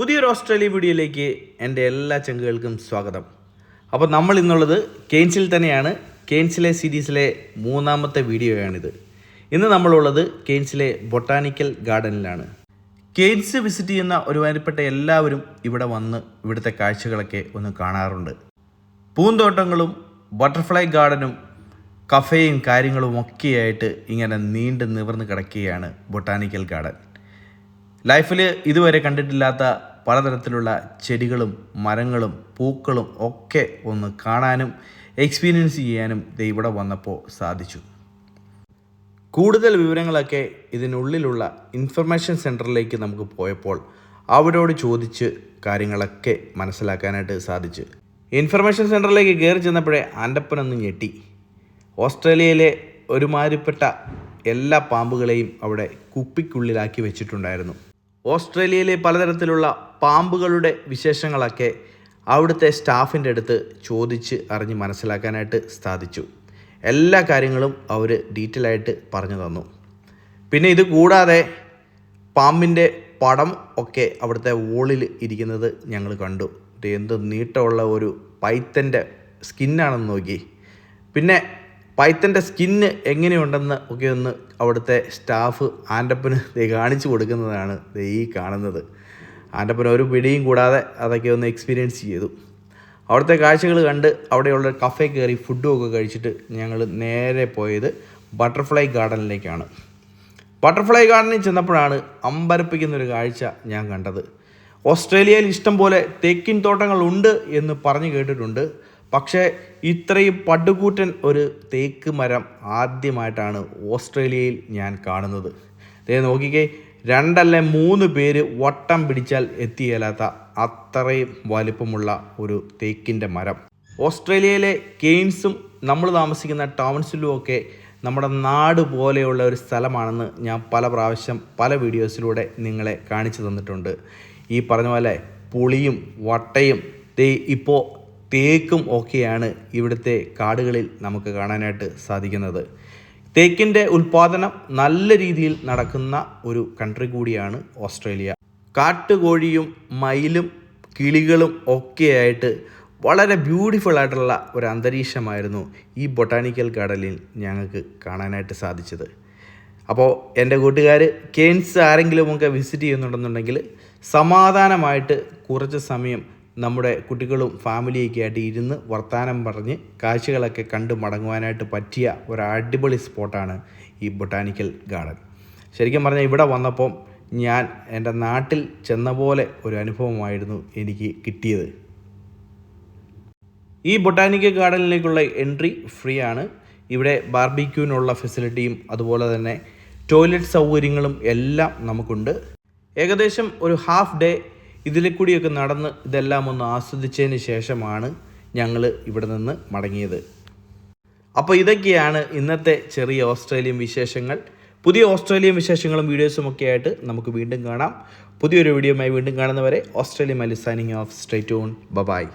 പുതിയൊരു ഓസ്ട്രേലിയ വീഡിയോയിലേക്ക് എന്റെ എല്ലാ ചങ്കുകൾക്കും സ്വാഗതം. അപ്പോൾ നമ്മൾ ഇന്നുള്ളത് കെയ്ൻസിൽ തന്നെയാണ്. കെയ്ൻസിലെ സീരീസിലെ മൂന്നാമത്തെ വീഡിയോയാണിത്. ഇന്ന് നമ്മളുള്ളത് കെയ്ൻസിലെ ബൊട്ടാനിക്കൽ ഗാർഡനിലാണ്. കെയ്ൻസ് വിസിറ്റ് ചെയ്യുന്ന ഒരുമാതിരിപ്പെട്ട എല്ലാവരും ഇവിടെ വന്ന് ഇവിടുത്തെ കാഴ്ചകളൊക്കെ ഒന്ന് കാണാറുണ്ട്. പൂന്തോട്ടങ്ങളും ബട്ടർഫ്ലൈ ഗാർഡനും കഫേയും കാര്യങ്ങളും ഒക്കെയായിട്ട് ഇങ്ങനെ നീണ്ടു നിവർന്ന് കിടക്കുകയാണ് ബൊട്ടാനിക്കൽ ഗാർഡൻ. ലൈഫിൽ ഇതുവരെ കണ്ടിട്ടില്ലാത്ത പലതരത്തിലുള്ള ചെടികളും മരങ്ങളും പൂക്കളും ഒക്കെ ഒന്ന് കാണാനും എക്സ്പീരിയൻസ് ചെയ്യാനും ദേ ഇവിടെ വന്നപ്പോൾ സാധിച്ചു. കൂടുതൽ വിവരങ്ങളൊക്കെ ഇതിനുള്ളിലുള്ള ഇൻഫർമേഷൻ സെന്ററിലേക്ക് നമുക്ക് പോയപ്പോൾ അവരോട് ചോദിച്ച് കാര്യങ്ങളൊക്കെ മനസ്സിലാക്കാനായിട്ട് സാധിച്ചു. ഇൻഫർമേഷൻ സെന്ററിലേക്ക് കയറി ചെന്നപ്പോഴേ ആന്റപ്പനൊന്ന് ഞെട്ടി. ഓസ്ട്രേലിയയിലെ ഒരുമാതിരിപ്പെട്ട എല്ലാ പാമ്പുകളെയും അവിടെ കുപ്പിക്കുള്ളിലാക്കി വെച്ചിട്ടുണ്ടായിരുന്നു. ഓസ്ട്രേലിയയിലെ പലതരത്തിലുള്ള പാമ്പുകളുടെ വിശേഷങ്ങളൊക്കെ അവിടുത്തെ സ്റ്റാഫിന്റെ അടുത്ത് ചോദിച്ച് അറിഞ്ഞ് മനസ്സിലാക്കാനായിട്ട് സാധിച്ചു. എല്ലാ കാര്യങ്ങളും അവർ ഡീറ്റെയിൽ ആയിട്ട് പറഞ്ഞു തന്നു. പിന്നെ ഇത് കൂടാതെ പാമ്പിന്റെ പടം ഒക്കെ അവിടുത്തെ വോളിൽ ഇരിക്കുന്നത് ഞങ്ങൾ കണ്ടു. എന്ത് നീട്ടമുള്ള ഒരു പൈത്തന്റെ സ്കിന്നാണെന്ന് നോക്കി. പിന്നെ പൈത്തന്റെ സ്കിന്ന് എങ്ങനെയുണ്ടെന്ന് ഒക്കെ ഒന്ന് അവിടുത്തെ സ്റ്റാഫ് ആന്റപ്പന് കാണിച്ചു കൊടുക്കുന്നതാണ് ഈ കാണുന്നത്. ആന്റപ്പന് ഒരു പിടിയും കൂടാതെ അതൊക്കെ ഒന്ന് എക്സ്പീരിയൻസ് ചെയ്തു. അവിടുത്തെ കാഴ്ചകൾ കണ്ട് അവിടെയുള്ള കഫേ കയറി ഫുഡും ഒക്കെ കഴിച്ചിട്ട് ഞങ്ങൾ നേരെ പോയത് ബട്ടർഫ്ലൈ ഗാർഡനിലേക്കാണ് ബട്ടർഫ്ലൈ ഗാർഡനിൽ ചെന്നപ്പോഴാണ് അമ്പരപ്പിക്കുന്നൊരു കാഴ്ച ഞാൻ കണ്ടത്. ഓസ്ട്രേലിയയിൽ ഇഷ്ടം പോലെ തേക്കിൻ തോട്ടങ്ങളുണ്ട് എന്ന് പറഞ്ഞു കേട്ടിട്ടുണ്ട്. പക്ഷേ ഇത്രയും പടുകൂറ്റൻ ഒരു തേക്ക് മരം ആദ്യമായിട്ടാണ് ഓസ്ട്രേലിയയിൽ ഞാൻ കാണുന്നത്. ദേ നോക്കിക്കേ രണ്ടല്ല മൂന്ന് പേര് വട്ടം പിടിച്ചാൽ എത്തിയേലാത്ത അത്രയും വലിപ്പമുള്ള ഒരു തേക്കിന്റെ മരം. ഓസ്ട്രേലിയയിലെ കെയ്ൻസും നമ്മൾ താമസിക്കുന്ന ടൗൺസിലും ഒക്കെ നമ്മുടെ നാട് പോലെയുള്ള ഒരു സ്ഥലമാണെന്ന് ഞാൻ പല പ്രാവശ്യം പല വീഡിയോസിലൂടെ നിങ്ങളെ കാണിച്ചു തന്നിട്ടുണ്ട്. ഈ പറഞ്ഞ പോലെ പുളിയും വട്ടയും ദേ ഇപ്പോൾ തേക്കും ഒക്കെയാണ് ഇവിടുത്തെ കാടുകളിൽ നമുക്ക് കാണാനായിട്ട് സാധിക്കുന്നത്. തേക്കിന്റെ ഉൽപ്പാദനം നല്ല രീതിയിൽ നടക്കുന്ന ഒരു കൺട്രി കൂടിയാണ് ഓസ്ട്രേലിയ. കാട്ടുകോഴിയും മയിലും കിളികളും ഒക്കെയായിട്ട് വളരെ ബ്യൂട്ടിഫുൾ ആയിട്ടുള്ള ഒരു അന്തരീക്ഷമായിരുന്നു ഈ ബൊട്ടാണിക്കൽ ഗാർഡനിൽ ഞങ്ങൾക്ക് കാണാനായിട്ട് സാധിച്ചത്. അപ്പോൾ എന്റെ കൂട്ടുകാർ കെയിൻസ് ആരെങ്കിലുമൊക്കെ വിസിറ്റ് ചെയ്യുന്നുണ്ടെന്നുണ്ടെങ്കിൽ സമാധാനമായിട്ട് കുറച്ച് സമയം നമ്മുടെ കുട്ടികളും ഫാമിലിയൊക്കെ ആയിട്ട് ഇരുന്ന് വർത്തമാനം പറഞ്ഞ് കാഴ്ചകളൊക്കെ കണ്ട് മടങ്ങുവാനായിട്ട് പറ്റിയ ഒരു അടിപൊളി സ്പോട്ടാണ് ഈ ബൊട്ടാനിക്കൽ ഗാർഡൻ ശരിക്കും പറഞ്ഞാൽ ഇവിടെ വന്നപ്പം ഞാൻ എന്റെ നാട്ടിൽ ചെന്ന പോലെ ഒരു അനുഭവമായിരുന്നു എനിക്ക് കിട്ടിയത്. ഈ ബൊട്ടാനിക്കൽ ഗാർഡനിലേക്കുള്ള എൻട്രി ഫ്രീ ആണ്. ഇവിടെ ബാർബിക്യൂവിനുള്ള ഫെസിലിറ്റിയും അതുപോലെ തന്നെ ടോയ്ലറ്റ് സൗകര്യങ്ങളും എല്ലാം നമുക്കുണ്ട്. ഏകദേശം ഒരു ഹാഫ് ഡേ ഇതിലെ കൂടിയൊക്കെ നടന്ന് ഇതെല്ലാം ഒന്ന് ആസ്വദിച്ചതിന് ശേഷമാണ് ഞങ്ങൾ ഇവിടെ നിന്ന് മടങ്ങിയത്. അപ്പോൾ ഇതൊക്കെയാണ് ഇന്നത്തെ ചെറിയ ഓസ്ട്രേലിയൻ വിശേഷങ്ങൾ. പുതിയ ഓസ്ട്രേലിയൻ വിശേഷങ്ങളും വീഡിയോസും ഒക്കെ ആയിട്ട് നമുക്ക് വീണ്ടും കാണാം. പുതിയൊരു വീഡിയോയുമായി വീണ്ടും കാണുന്നവരെ Australia മലി signing off. Straight on bye bye